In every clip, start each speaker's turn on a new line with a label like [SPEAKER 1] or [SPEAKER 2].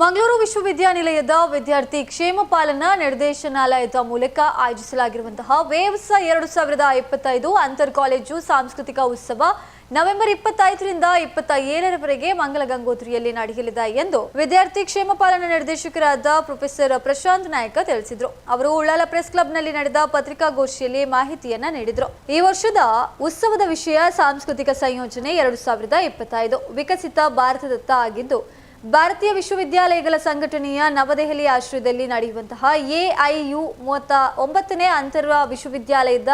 [SPEAKER 1] ಮಂಗಳೂರು ವಿಶ್ವವಿದ್ಯಾನಿಲಯದ ವಿದ್ಯಾರ್ಥಿ ಕ್ಷೇಮ ಪಾಲನಾ ನಿರ್ದೇಶನಾಲಯದ ಮೂಲಕ ಆಯೋಜಿಸಲಾಗಿರುವಂತಹ ವೇವ್ಸ್ ಎರಡು ಸಾವಿರದ ಇಪ್ಪತ್ತೈದು ಅಂತರ್ ಕಾಲೇಜು ಸಾಂಸ್ಕೃತಿಕ ಉತ್ಸವ ನವೆಂಬರ್ ಇಪ್ಪತ್ತೈದರಿಂದ ಇಪ್ಪತ್ತ ಏಳರವರೆಗೆ ಮಂಗಳ ಗಂಗೋತ್ರಿಯಲ್ಲಿ ನಡೆಯಲಿದೆ ಎಂದು ವಿದ್ಯಾರ್ಥಿ ಕ್ಷೇಮ ಪಾಲನಾ ನಿರ್ದೇಶಕರಾದ ಪ್ರೊಫೆಸರ್ ಪ್ರಶಾಂತ್ ನಾಯಕ ತಿಳಿಸಿದರು. ಅವರು ಉಳ್ಳಾಲ ಪ್ರೆಸ್ ಕ್ಲಬ್ನಲ್ಲಿ ನಡೆದ ಪತ್ರಿಕಾಗೋಷ್ಠಿಯಲ್ಲಿ ಮಾಹಿತಿಯನ್ನ ನೀಡಿದರು. ಈ ವರ್ಷದ ಉತ್ಸವದ ವಿಷಯ ಸಾಂಸ್ಕೃತಿಕ ಸಂಯೋಜನೆ ಎರಡು ವಿಕಸಿತ ಭಾರತದತ್ತ ಆಗಿದ್ದು ಭಾರತೀಯ ವಿಶ್ವವಿದ್ಯಾಲಯಗಳ ಸಂಘಟನೆಯ ನವದೆಹಲಿ ಆಶ್ರಯದಲ್ಲಿ ನಡೆಯುವಂತಹ ಎಐಯು ಮೂವತ್ತ ಒಂಬತ್ತನೇ ಅಂತರ ವಿಶ್ವವಿದ್ಯಾಲಯದ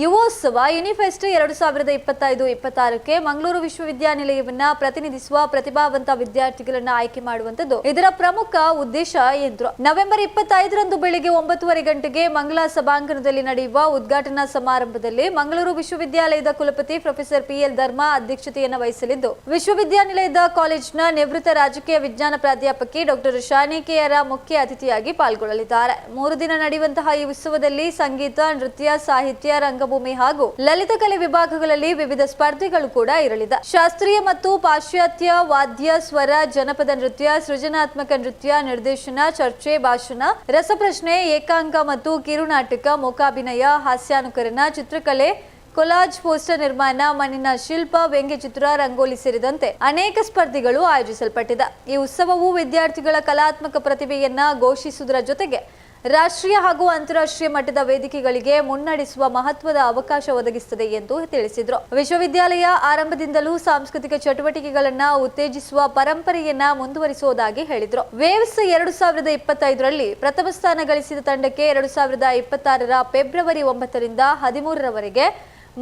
[SPEAKER 1] ಯುವೋತ್ಸವ ಯುನಿಫೆಸ್ಟ್ ಎರಡು ಸಾವಿರದ ಇಪ್ಪತ್ತೈದು, ಇಪ್ಪತ್ತಾರಕ್ಕೆ ಮಂಗಳೂರು ವಿಶ್ವವಿದ್ಯಾನಿಲಯವನ್ನ ಪ್ರತಿನಿಧಿಸುವ ಪ್ರತಿಭಾವಂತ ವಿದ್ಯಾರ್ಥಿಗಳನ್ನ ಆಯ್ಕೆ ಮಾಡುವಂತದ್ದು ಇದರ ಪ್ರಮುಖ ಉದ್ದೇಶ ಎಂದರು ನವೆಂಬರ್ ಇಪ್ಪತ್ತೈದರಂದು ಬೆಳಿಗ್ಗೆ ಒಂಬತ್ತುವರೆ ಗಂಟೆಗೆ ಮಂಗಳಾ ಸಭಾಂಗಣದಲ್ಲಿ ನಡೆಯುವ ಉದ್ಘಾಟನಾ ಸಮಾರಂಭದಲ್ಲಿ ಮಂಗಳೂರು ವಿಶ್ವವಿದ್ಯಾಲಯದ ಕುಲಪತಿ ಪ್ರೊಫೆಸರ್ ಪಿಎಲ್ ಧರ್ಮ ಅಧ್ಯಕ್ಷತೆಯನ್ನು ವಹಿಸಲಿದ್ದು, ವಿಶ್ವವಿದ್ಯಾನಿಲಯದ ಕಾಲೇಜಿನ ನಿವೃತ್ತ ರಾಜಕೀಯ ವಿಜ್ಞಾನ ಪ್ರಾಧ್ಯಾಪಕಿ ಡಾಕ್ಟರ್ ಶಾನಿಕೆಯರ ಮುಖ್ಯ ಅತಿಥಿಯಾಗಿ ಪಾಲ್ಗೊಳ್ಳಲಿದ್ದಾರೆ. ಮೂರು ದಿನ ನಡೆಯುವಂತಹ ಈ ಉತ್ಸವದಲ್ಲಿ ಸಂಗೀತ, ನೃತ್ಯ, ಸಾಹಿತ್ಯ ರಂಗಭೂಮಿ ಹಾಗೂ ಲಲಿತ ಕಲೆ ವಿಭಾಗಗಳಲ್ಲಿ ವಿವಿಧ ಸ್ಪರ್ಧೆಗಳು ಕೂಡ ಇರಲಿದೆ. ಶಾಸ್ತ್ರೀಯ ಮತ್ತು ಪಾಶ್ಚಾತ್ಯ ವಾದ್ಯ, ಸ್ವರ, ಜನಪದ ನೃತ್ಯ, ಸೃಜನಾತ್ಮಕ ನೃತ್ಯ, ನಿರ್ದೇಶನ, ಚರ್ಚೆ, ಭಾಷಣ, ರಸಪ್ರಶ್ನೆ ಏಕಾಂಕ ಮತ್ತು ಕಿರುನಾಟಕ, ಮೂಕಾಭಿನಯ, ಹಾಸ್ಯಾನುಕರಣ, ಚಿತ್ರಕಲೆ, ಕೊಲಾಜ್, ಪೋಸ್ಟರ್ ನಿರ್ಮಾಣ, ಮಣ್ಣಿನ ಶಿಲ್ಪ, ವ್ಯಂಗ್ಯಚಿತ್ರ, ರಂಗೋಲಿ ಸೇರಿದಂತೆ ಅನೇಕ ಸ್ಪರ್ಧೆಗಳು ಆಯೋಜಿಸಲ್ಪಟ್ಟಿದೆ. ಈ ಉತ್ಸವವು ವಿದ್ಯಾರ್ಥಿಗಳ ಕಲಾತ್ಮಕ ಪ್ರತಿಭೆಯನ್ನ ಘೋಷಿಸುವುದರ ಜೊತೆಗೆ ರಾಷ್ಟ್ರೀಯ ಹಾಗೂ ಅಂತಾರಾಷ್ಟ್ರೀಯ ಮಟ್ಟದ ವೇದಿಕೆಗಳಿಗೆ ಮುನ್ನಡೆಸುವ ಮಹತ್ವದ ಅವಕಾಶ ಒದಗಿಸುತ್ತದೆ ಎಂದು ತಿಳಿಸಿದರು. ವಿಶ್ವವಿದ್ಯಾಲಯ ಆರಂಭದಿಂದಲೂ ಸಾಂಸ್ಕೃತಿಕ ಚಟುವಟಿಕೆಗಳನ್ನು ಉತ್ತೇಜಿಸುವ ಪರಂಪರೆಯನ್ನ ಮುಂದುವರಿಸುವುದಾಗಿ ಹೇಳಿದರು. ವೇವ್ಸ್ ಎರಡು ಸಾವಿರದ ಇಪ್ಪತ್ತೈದರಲ್ಲಿ ಪ್ರಥಮ ಸ್ಥಾನ ಗಳಿಸಿದ ತಂಡಕ್ಕೆ ಎರಡು ಸಾವಿರದ ಇಪ್ಪತ್ತಾರರ ಫೆಬ್ರವರಿ ಒಂಬತ್ತರಿಂದ ಹದಿಮೂರರವರೆಗೆ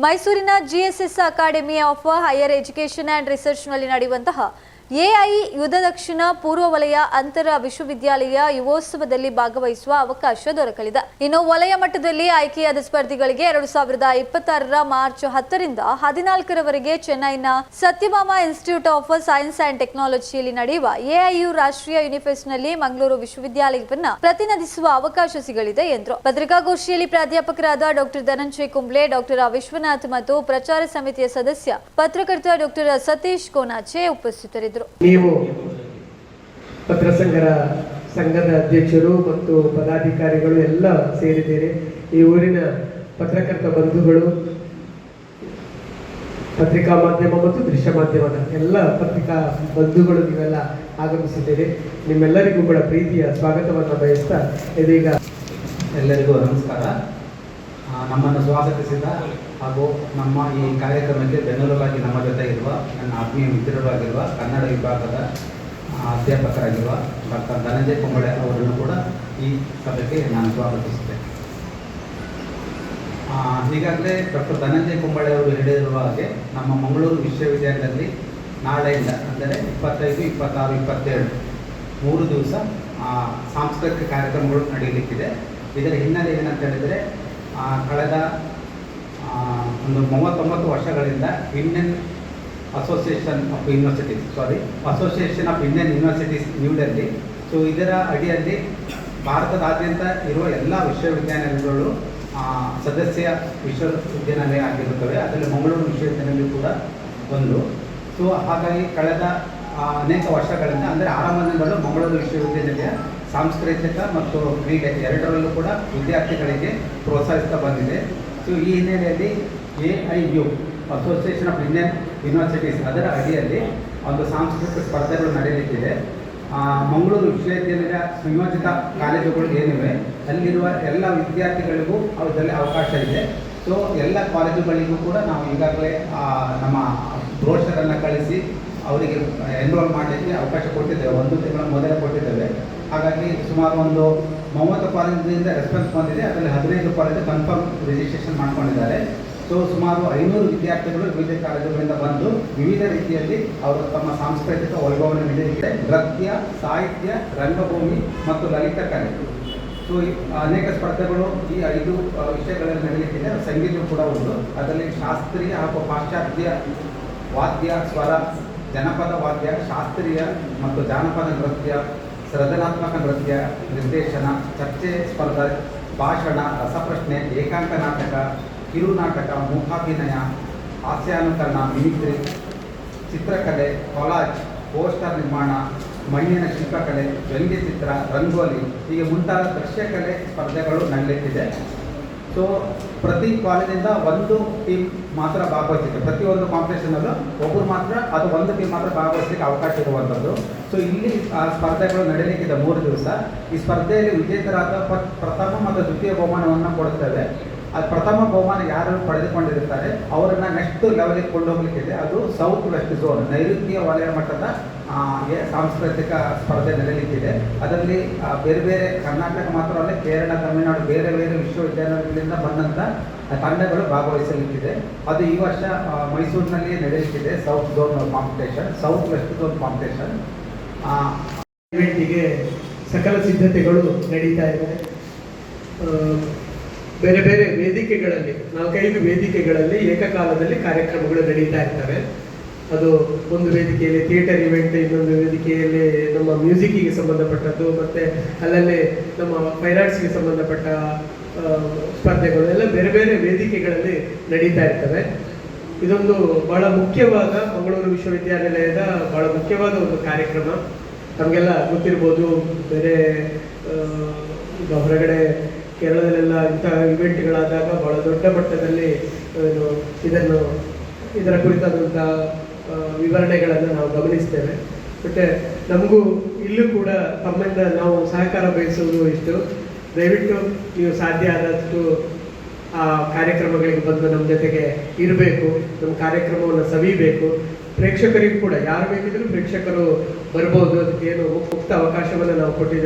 [SPEAKER 1] ಮೈಸೂರಿನ JSS academy of higher education and ರಿಸರ್ಚ್ನಲ್ಲಿ ನಡೆಯುವಂತಹ ಎಐ ಯುದ್ಧ ದಕ್ಷಿಣ ಪೂರ್ವ ವಲಯ ಅಂತರ ವಿಶ್ವವಿದ್ಯಾಲಯ ಯುವೋತ್ಸವದಲ್ಲಿ ಭಾಗವಹಿಸುವ ಅವಕಾಶ ದೊರಕಲಿದೆ. ಇನ್ನು ವಲಯ ಮಟ್ಟದಲ್ಲಿ ಆಯ್ಕೆಯಾದ ಸ್ಪರ್ಧಿಗಳಿಗೆ ಎರಡು ಸಾವಿರದ ಇಪ್ಪತ್ತಾರರ ಮಾರ್ಚ್ ಹತ್ತರಿಂದ ಹದಿನಾಲ್ಕರವರೆಗೆ ಚೆನ್ನೈನ Sathyabama institute of science and ಟೆಕ್ನಾಲಜಿಯಲ್ಲಿ ನಡೆಯುವ ಎಐಯು ರಾಷ್ಟ್ರೀಯ ಯೂನಿಫೆಸ್ಟ್ನಲ್ಲಿ ಮಂಗಳೂರು ವಿಶ್ವವಿದ್ಯಾಲಯವನ್ನ ಪ್ರತಿನಿಧಿಸುವ ಅವಕಾಶ ಸಿಗಲಿದೆ ಎಂದರು. ಪತ್ರಿಕಾಗೋಷ್ಠಿಯಲ್ಲಿ ಪ್ರಾಧ್ಯಾಪಕರಾದ ಡಾಕ್ಟರ್ ಧನಂಜಯ್ ಕುಂಬ್ಳೆ ಡಾಕ್ಟರ್ ವಿಶ್ವನಾಥ್ ಮತ್ತು ಪ್ರಚಾರ ಸಮಿತಿಯ ಸದಸ್ಯ, ಪತ್ರಕರ್ತ ಡಾಕ್ಟರ್ ಸತೀಶ್ ಕೋನಾಚೆ ಉಪಸ್ಥಿತರಿದ್ದರು.
[SPEAKER 2] ನೀವು ಪತ್ರಸಂಗರ ಸಂಘದ ಅಧ್ಯಕ್ಷರು ಮತ್ತು ಪದಾಧಿಕಾರಿಗಳು ಎಲ್ಲ ಸೇರಿದ್ದೀರಿ. ಈ ಊರಿನ ಪತ್ರಕರ್ತ ಬಂಧುಗಳು ಪತ್ರಿಕಾ ಮಾಧ್ಯಮ ಮತ್ತು ದೃಶ್ಯ ಮಾಧ್ಯಮದ ಎಲ್ಲ ಪತ್ರಿಕಾ ಬಂಧುಗಳು ನೀವೆಲ್ಲ ಆಗಮಿಸಿದ್ದೀರಿ. ನಿಮ್ಮೆಲ್ಲರಿಗೂ ಕೂಡ ಪ್ರೀತಿಯ ಸ್ವಾಗತವನ್ನು ಬಯಸ್ತಾ ಇದೀಗ
[SPEAKER 3] ಎಲ್ಲರಿಗೂ ನಮಸ್ಕಾರ. ನಮ್ಮನ್ನು ಸ್ವಾಗತಿಸಿದ ಹಾಗೂ ನಮ್ಮ ಈ ಕಾರ್ಯಕ್ರಮಕ್ಕೆ ಬೆನ್ನೆಲುಬಾಗಿ ನಮ್ಮ ಜೊತೆ ಇರುವ ನನ್ನ ಆತ್ಮೀಯ ಮಿತ್ರರಾಗಿರುವ ಕನ್ನಡ ವಿಭಾಗದ ಅಧ್ಯಾಪಕರಾಗಿರುವ ಡಾಕ್ಟರ್ ಧನಂಜಯ ಕುಂಬಳೆ ಅವರನ್ನು ಕೂಡ ಈ ಸಭೆಗೆ ನಾನು ಸ್ವಾಗತಿಸಿದೆ ಈಗಾಗಲೇ ಡಾಕ್ಟರ್ ಧನಂಜಯ ಕುಂಬಳೆ ಅವರು ಹೇಳಿರುವ ಹಾಗೆ ನಮ್ಮ ಮಂಗಳೂರು ವಿಶ್ವವಿದ್ಯಾಲಯದಲ್ಲಿ ನಾಳೆಯಿಂದ ಅಂದರೆ ಇಪ್ಪತ್ತೈದು, ಇಪ್ಪತ್ತಾರು, ಇಪ್ಪತ್ತೇಳು ಮೂರು ದಿವಸ ಸಾಂಸ್ಕೃತಿಕ ಕಾರ್ಯಕ್ರಮಗಳು ನಡೆಯಲಿಕ್ಕಿದೆ. ಇದರ ಹಿನ್ನೆಲೆ ಏನಂತ ಹೇಳಿದರೆ ಕಳೆದ ಒಂದು ಮೂವತ್ತೊಂಬತ್ತು ವರ್ಷಗಳಿಂದ Indian association of universities sorry association of Indian universities new Delhi so ಇದರ ಅಡಿಯಲ್ಲಿ ಭಾರತದಾದ್ಯಂತ ಇರುವ ಎಲ್ಲ ವಿಶ್ವವಿದ್ಯಾನಿಲಯಗಳು ಸದಸ್ಯ ವಿಶ್ವವಿದ್ಯಾನಿಲಯ ಆಗಿರುತ್ತವೆ. ಅದರಲ್ಲಿ ಮಂಗಳೂರು ವಿಶ್ವವಿದ್ಯಾನಿಲಯ ಕೂಡ ಒಂದು. ಸೊ ಹಾಗಾಗಿ ಕಳೆದ ಅನೇಕ ವರ್ಷಗಳಿಂದ, ಅಂದರೆ ಆರಂಭದಿಂದಲೂ ಮಂಗಳೂರು ವಿಶ್ವವಿದ್ಯಾನಿಲಯ ಸಾಂಸ್ಕೃತಿಕ ಮತ್ತು ಕ್ರೀಡೆ ಎರಡರಲ್ಲೂ ಕೂಡ ವಿದ್ಯಾರ್ಥಿಗಳಿಗೆ ಪ್ರೋತ್ಸಾಹಿಸ್ತಾ ಬಂದಿದೆ. ಸೊ ಈ ಹಿನ್ನೆಲೆಯಲ್ಲಿ A I U association of Indian universities ಅದರ ಅಡಿಯಲ್ಲಿ ಒಂದು ಸಾಂಸ್ಕೃತಿಕ ಸ್ಪರ್ಧೆಗಳು ನಡೆಯಲಿಕ್ಕಿದೆ ಮಂಗಳೂರು ವಿಶ್ವವಿದ್ಯಾಲಯದ ಸಂಯೋಜಿತ ಕಾಲೇಜುಗಳು ಏನಿವೆ, ಅಲ್ಲಿರುವ ಎಲ್ಲ ವಿದ್ಯಾರ್ಥಿಗಳಿಗೂ ಅದರಲ್ಲಿ ಅವಕಾಶ ಇದೆ. ಸೊ ಎಲ್ಲ ಕಾಲೇಜುಗಳಿಗೂ ಕೂಡ ನಾವು ಈಗಾಗಲೇ ನಮ್ಮ ಬ್ರೋಷರನ್ನು ಕಳಿಸಿ, ಅವರಿಗೆ ಎನ್ರೋಲ್ ಮಾಡಲಿಕ್ಕೆ ಅವಕಾಶ ಕೊಟ್ಟಿದ್ದೇವೆ. ಒಂದು ತಿಂಗಳ ಮೊದಲೇ ಕೊಟ್ಟಿದ್ದೇವೆ. ಹಾಗಾಗಿ ಸುಮಾರು ಒಂದು ಮೂವತ್ತು ಕಾಲೇಜಿನಿಂದ ರೆಸ್ಪಾನ್ಸ್ ಬಂದಿದೆ. ಅದರಲ್ಲಿ ಹದಿನೈದು ಕಾಲೇಜು ಕನ್ಫರ್ಮ್ ರಿಜಿಸ್ಟ್ರೇಷನ್ ಮಾಡ್ಕೊಂಡಿದ್ದಾರೆ. ಸೊ ಸುಮಾರು ಐನೂರು ವಿದ್ಯಾರ್ಥಿಗಳು ವಿವಿಧ ಕಾಲೇಜುಗಳಿಂದ ಬಂದು ವಿವಿಧ ರೀತಿಯಲ್ಲಿ ಅವರು ತಮ್ಮ ಸಾಂಸ್ಕೃತಿಕ ವೈಭವವನ್ನು ನೀಡಲಿದೆ ನೃತ್ಯ, ಸಾಹಿತ್ಯ, ರಂಗಭೂಮಿ ಮತ್ತು ಲಲಿತ ಕಲೆ. ಸೊ ಅನೇಕ ಸ್ಪರ್ಧೆಗಳು ಈ ಐದು ವಿಷಯಗಳಲ್ಲಿ ನಡೆಯುತ್ತಿದೆ ಸಂಗೀತ ಕೂಡ ಒಂದು ಅದರಲ್ಲಿ ಶಾಸ್ತ್ರೀಯ ಹಾಗೂ ಪಾಶ್ಚಾತ್ಯ ವಾದ್ಯ, ಸ್ವರ, ಜನಪದ ವಾದ್ಯ, ಶಾಸ್ತ್ರೀಯ ಮತ್ತು ಜಾನಪದ ನೃತ್ಯ ಸೃಜನಾತ್ಮಕ ನೃತ್ಯ, ನಿರ್ದೇಶನ, ಚರ್ಚೆ, ಸ್ಪರ್ಧೆ, ಭಾಷಣ, ರಸಪ್ರಶ್ನೆ, ಏಕಾಂಕ ನಾಟಕ ಕಿರುನಾಟಕ ಮೂಕಾಭಿನಯ, ಹಾಸ್ಯಾನುಕರಣ, ಮಿಮಿಕ್ರಿ, ಚಿತ್ರಕಲೆ ಕೊಲಾಜ್ ಪೋಸ್ಟರ್ ನಿರ್ಮಾಣ, ಮಣ್ಣಿನ ಶಿಲ್ಪಕಲೆ, ವ್ಯಂಗ್ಯಚಿತ್ರ, ರಂಗೋಲಿ ಹೀಗೆ ಮುಂತಾದ ದೃಶ್ಯಕಲೆ ಸ್ಪರ್ಧೆಗಳು ನಡೆಯುತ್ತಿದೆ ಸೊ ಪ್ರತಿ ಕಾಲೇಜಿಂದ ಒಂದು ಟೀಮ್ ಮಾತ್ರ ಭಾಗವಹಿಸಿದೆ ಪ್ರತಿಯೊಂದು ಕಾಂಪಿಟೇಷನಲ್ಲೂ ಒಬ್ಬರು ಮಾತ್ರ ಅದು ಒಂದು ಟೀಮ್ ಮಾತ್ರ ಭಾಗವಹಿಸಲಿಕ್ಕೆ ಅವಕಾಶ ಇರುವಂಥದ್ದು. ಸೊ ಇಲ್ಲಿ ಆ ಸ್ಪರ್ಧೆಗಳು ನಡೆಯಲಿಕ್ಕಿದೆ ಮೂರು ದಿವಸ. ಈ ಸ್ಪರ್ಧೆಯಲ್ಲಿ ವಿಜೇತರಾದ ಪ್ರಥಮ ಮತ್ತು ದ್ವಿತೀಯ ಬಹುಮಾನವನ್ನು ಕೊಡುತ್ತೇವೆ. ಅದು ಪ್ರಥಮ ಬಹುಮಾನ ಯಾರು ಪಡೆದುಕೊಂಡಿರುತ್ತಾರೆ, ಅವರನ್ನು ನೆಕ್ಸ್ಟ್ ಲೆವೆಲ್ಗೆ ಕೊಂಡೋಗ್ಲಿಕ್ಕಿದೆ. ಅದು ಸೌತ್ ವೆಸ್ಟ್ ಝೋನ್ ನೈಋತ್ಯ ವಲಯ ಮಟ್ಟದ ಸಾಂಸ್ಕೃತಿಕ ಸ್ಪರ್ಧೆ ನಡೆಯಲಿಕ್ಕಿದೆ. ಅದರಲ್ಲಿ ಬೇರೆ ಬೇರೆ ಕರ್ನಾಟಕ ಮಾತ್ರ ಅಲ್ಲ, ಕೇರಳ, ತಮಿಳುನಾಡು, ಬೇರೆ ಬೇರೆ ವಿಶ್ವವಿದ್ಯಾಲಯಗಳಿಂದ ಬಂದಂಥ ತಂಡಗಳು ಭಾಗವಹಿಸಲಿಕ್ಕಿದೆ. ಅದು ಈ ವರ್ಷ ಮೈಸೂರಿನಲ್ಲಿ ನಡೆಯಲಿಕ್ಕಿದೆ south zone competition south west zone competition
[SPEAKER 2] ಸಕಲ ಸಿದ್ಧತೆಗಳು ನಡೀತಾ ಇದೆ ಬೇರೆ ಬೇರೆ ವೇದಿಕೆಗಳಲ್ಲಿ, ನಾಲ್ಕೈದು ವೇದಿಕೆಗಳಲ್ಲಿ ಏಕಕಾಲದಲ್ಲಿ ಕಾರ್ಯಕ್ರಮಗಳು ನಡೀತಾ ಇರ್ತವೆ. ಅದು ಒಂದು ವೇದಿಕೆಯಲ್ಲಿ ಥಿಯೇಟರ್ ಇವೆಂಟ್ ಇನ್ನೊಂದು ವೇದಿಕೆಯಲ್ಲಿ ನಮ್ಮ ಮ್ಯೂಸಿಕ್ಕಿಗೆ ಸಂಬಂಧಪಟ್ಟದ್ದು, ಮತ್ತು ಅಲ್ಲಲ್ಲಿ ನಮ್ಮ ಫೈನ್ ಆರ್ಟ್ಸ್ಗೆ ಸಂಬಂಧಪಟ್ಟ ಸ್ಪರ್ಧೆಗಳು ಎಲ್ಲ ಬೇರೆ ಬೇರೆ ವೇದಿಕೆಗಳಲ್ಲಿ ನಡೀತಾ ಇರ್ತವೆ. ಇದೊಂದು ಬಹಳ ಮುಖ್ಯವಾದ ಮಂಗಳೂರು ವಿಶ್ವವಿದ್ಯಾನಿಲಯದ ಬಹಳ ಮುಖ್ಯವಾದ ಒಂದು ಕಾರ್ಯಕ್ರಮ. ನಮಗೆಲ್ಲ ಗೊತ್ತಿರ್ಬೋದು, ಬೇರೆ ಹೊರಗಡೆ ಕೇರಳದಲ್ಲೆಲ್ಲ ಇಂಥ ಇವೆಂಟ್ಗಳಾದಾಗ ಬಹಳ ದೊಡ್ಡ ಮಟ್ಟದಲ್ಲಿ ಏನು, ಇದನ್ನು, ಇದರ ಕುರಿತಾದಂಥ ವಿವರಣೆಗಳನ್ನು ನಾವು ಗಮನಿಸ್ತೇವೆ. ಮತ್ತು ನಮಗೂ ಇಲ್ಲೂ ಕೂಡ ತಮ್ಮಿಂದ ನಾವು ಸಹಕಾರ ಬಯಸುವುದು ಇಷ್ಟು. ದಯವಿಟ್ಟು ನೀವು ಸಾಧ್ಯ ಆದಷ್ಟು ಆ ಕಾರ್ಯಕ್ರಮಗಳಿಗೆ ಬಂದು ನಮ್ಮ ಜೊತೆಗೆ ಇರಬೇಕು, ನಮ್ಮ ಕಾರ್ಯಕ್ರಮವನ್ನು ಸವಿಬೇಕು. ಪ್ರೇಕ್ಷಕರಿಗೂ ಕೂಡ, ಯಾರು ಬೇಕಿದ್ರೂ ಪ್ರೇಕ್ಷಕರು ಬರ್ಬೋದು ಏನು ಮುಕ್ತ ಅವಕಾಶವನ್ನು ನಾವು ಕೊಟ್ಟಿದ್ದೇವೆ.